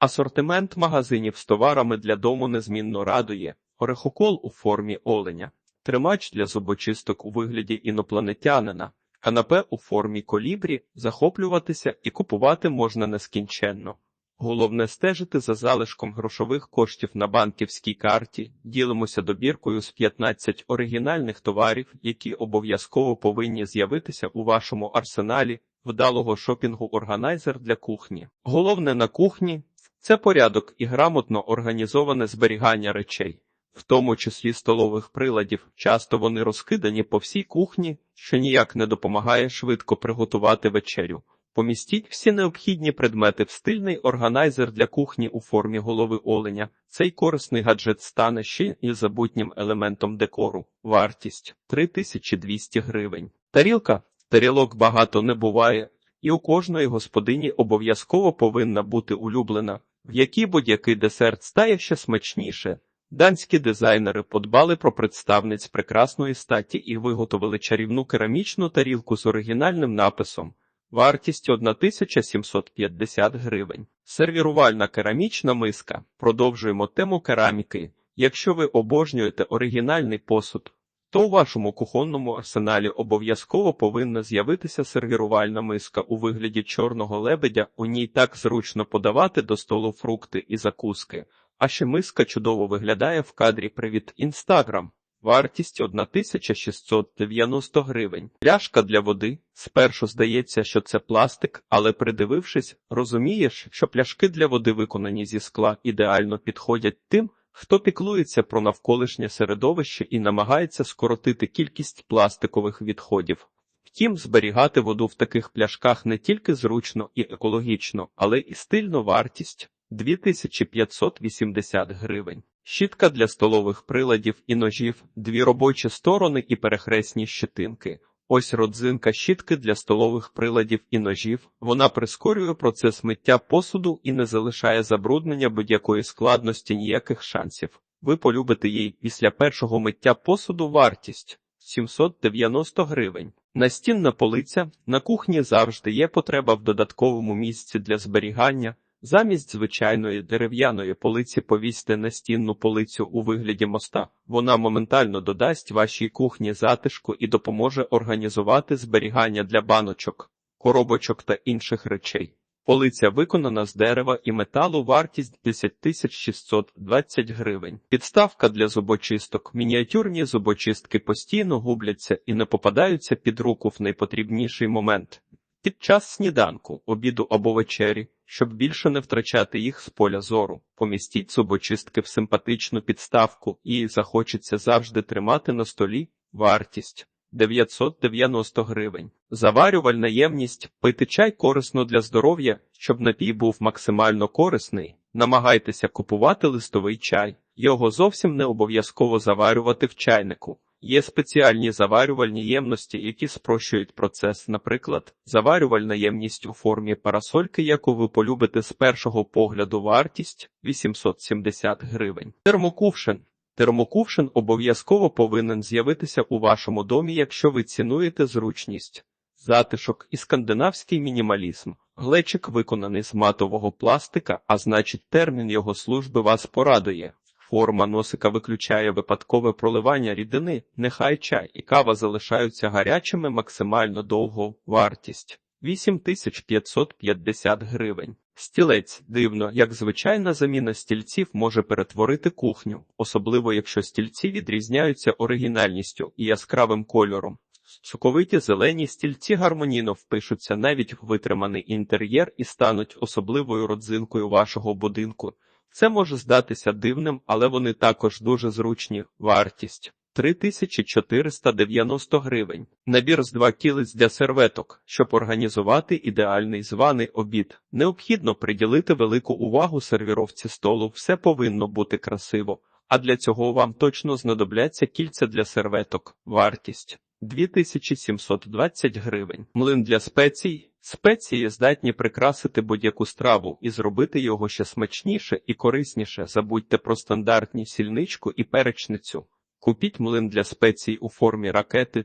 Асортимент магазинів з товарами для дому незмінно радує. Орехокол у формі оленя, тримач для зубочисток у вигляді інопланетянина, канапе у формі колібрі, захоплюватися і купувати можна нескінченно. Головне стежити за залишком грошових коштів на банківській карті. Ділимося добіркою з 15 оригінальних товарів, які обов'язково повинні з'явитися у вашому арсеналі вдалого шопінгу органайзер для кухні. Головне на кухні це порядок і грамотно організоване зберігання речей, в тому числі столових приладів. Часто вони розкидані по всій кухні, що ніяк не допомагає швидко приготувати вечерю. Помістіть всі необхідні предмети в стильний органайзер для кухні у формі голови оленя. Цей корисний гаджет стане ще і забутнім елементом декору. Вартість 3200 гривень. Тарілка тарілок багато не буває, і у кожної господині обов'язково повинна бути улюблена, в якій будь-який десерт стає ще смачніше. Данські дизайнери подбали про представниць прекрасної статі і виготовили чарівну керамічну тарілку з оригінальним написом. Вартість 1750 гривень. Сервірувальна керамічна миска. Продовжуємо тему кераміки. Якщо ви обожнюєте оригінальний посуд, то у вашому кухонному арсеналі обов'язково повинна з'явитися сервірувальна миска у вигляді чорного лебедя. У ній так зручно подавати до столу фрукти і закуски. А ще миска чудово виглядає в кадрі Привіт Інстаграм. Вартість 1690 гривень. Пляшка для води. Спершу здається, що це пластик, але придивившись, розумієш, що пляшки для води, виконані зі скла, ідеально підходять тим, хто піклується про навколишнє середовище і намагається скоротити кількість пластикових відходів. Втім, зберігати воду в таких пляшках не тільки зручно і екологічно, але і стильно вартість 2580 гривень. Щітка для столових приладів і ножів, дві робочі сторони і перехресні щетинки. Ось родзинка щітки для столових приладів і ножів. Вона прискорює процес миття посуду і не залишає забруднення будь-якої складності ніяких шансів. Ви полюбите їй після першого миття посуду вартість 790 гривень. Настінна полиця на кухні завжди є потреба в додатковому місці для зберігання. Замість звичайної дерев'яної полиці повісьте настінну полицю у вигляді моста. Вона моментально додасть вашій кухні затишку і допоможе організувати зберігання для баночок, коробочок та інших речей. Полиця виконана з дерева і металу, вартість 10 620 гривень. Підставка для зубочисток. Мініатюрні зубочистки постійно губляться і не попадаються під руку в найпотрібніший момент. Під час сніданку, обіду або вечері, щоб більше не втрачати їх з поля зору, помістіть зубочистки в симпатичну підставку і захочеться завжди тримати на столі вартість 990 гривень. Заварювальна ємність пити чай корисно для здоров'я, щоб напій був максимально корисний. Намагайтеся купувати листовий чай, його зовсім не обов'язково заварювати в чайнику. Є спеціальні заварювальні ємності, які спрощують процес, наприклад, заварювальна ємність у формі парасольки, яку ви полюбите з першого погляду вартість 870 гривень. Термокувшин. Термокувшин обов'язково повинен з'явитися у вашому домі, якщо ви цінуєте зручність, затишок і скандинавський мінімалізм. Глечик виконаний з матового пластика, а значить термін його служби вас порадує. Форма носика виключає випадкове проливання рідини, нехай чай і кава залишаються гарячими максимально довго. Вартість 8550 гривень. Стілець дивно, як звичайна заміна стільців може перетворити кухню, особливо якщо стільці відрізняються оригінальністю і яскравим кольором. Соковиті зелені стільці гармонійно впишуться навіть в витриманий інтер'єр і стануть особливою родзинкою вашого будинку. Це може здатися дивним, але вони також дуже зручні. Вартість 3490 гривень. Набір з два кілиць для серветок, щоб організувати ідеальний званий обід. Необхідно приділити велику увагу сервіровці столу. Все повинно бути красиво. А для цього вам точно знадобляться кільця для серветок. Вартість 2720 гривень. Млин для спецій. Спеції здатні прикрасити будь-яку страву і зробити його ще смачніше і корисніше. Забудьте про стандартні сільничку і перечницю. Купіть млин для спецій у формі ракети.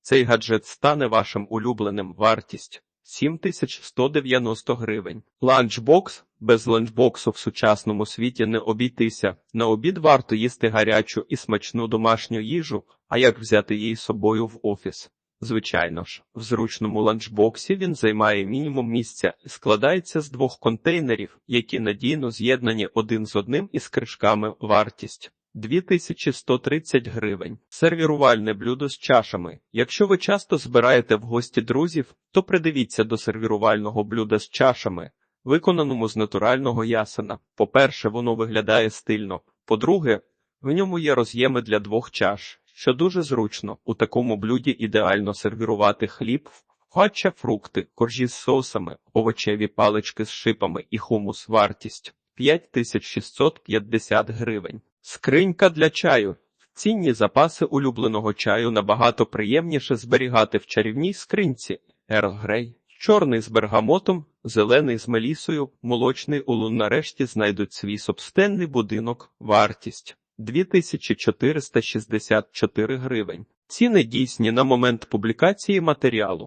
Цей гаджет стане вашим улюбленим вартість 7190 гривень. Ланчбокс. Без ланчбоксу в сучасному світі не обійтися. На обід варто їсти гарячу і смачну домашню їжу, а як взяти її з собою в офіс? Звичайно ж, в зручному ланчбоксі він займає мінімум місця складається з двох контейнерів, які надійно з'єднані один з одним із кришками вартість. 2130 гривень. Сервірувальне блюдо з чашами. Якщо ви часто збираєте в гості друзів, то придивіться до сервірувального блюда з чашами, виконаному з натурального ясена. По-перше, воно виглядає стильно. По-друге, в ньому є роз'єми для двох чаш, що дуже зручно. У такому блюді ідеально сервірувати хліб, фача, фрукти, коржі з соусами, овочеві палички з шипами і хумус вартість 5650 гривень. Скринька для чаю. Цінні запаси улюбленого чаю набагато приємніше зберігати в чарівній скриньці. Ерл Грей. Чорний з бергамотом, зелений з мелісою, молочний улун нарешті знайдуть свій собственний будинок. Вартість 2464 гривень. Ціни дійсні на момент публікації матеріалу.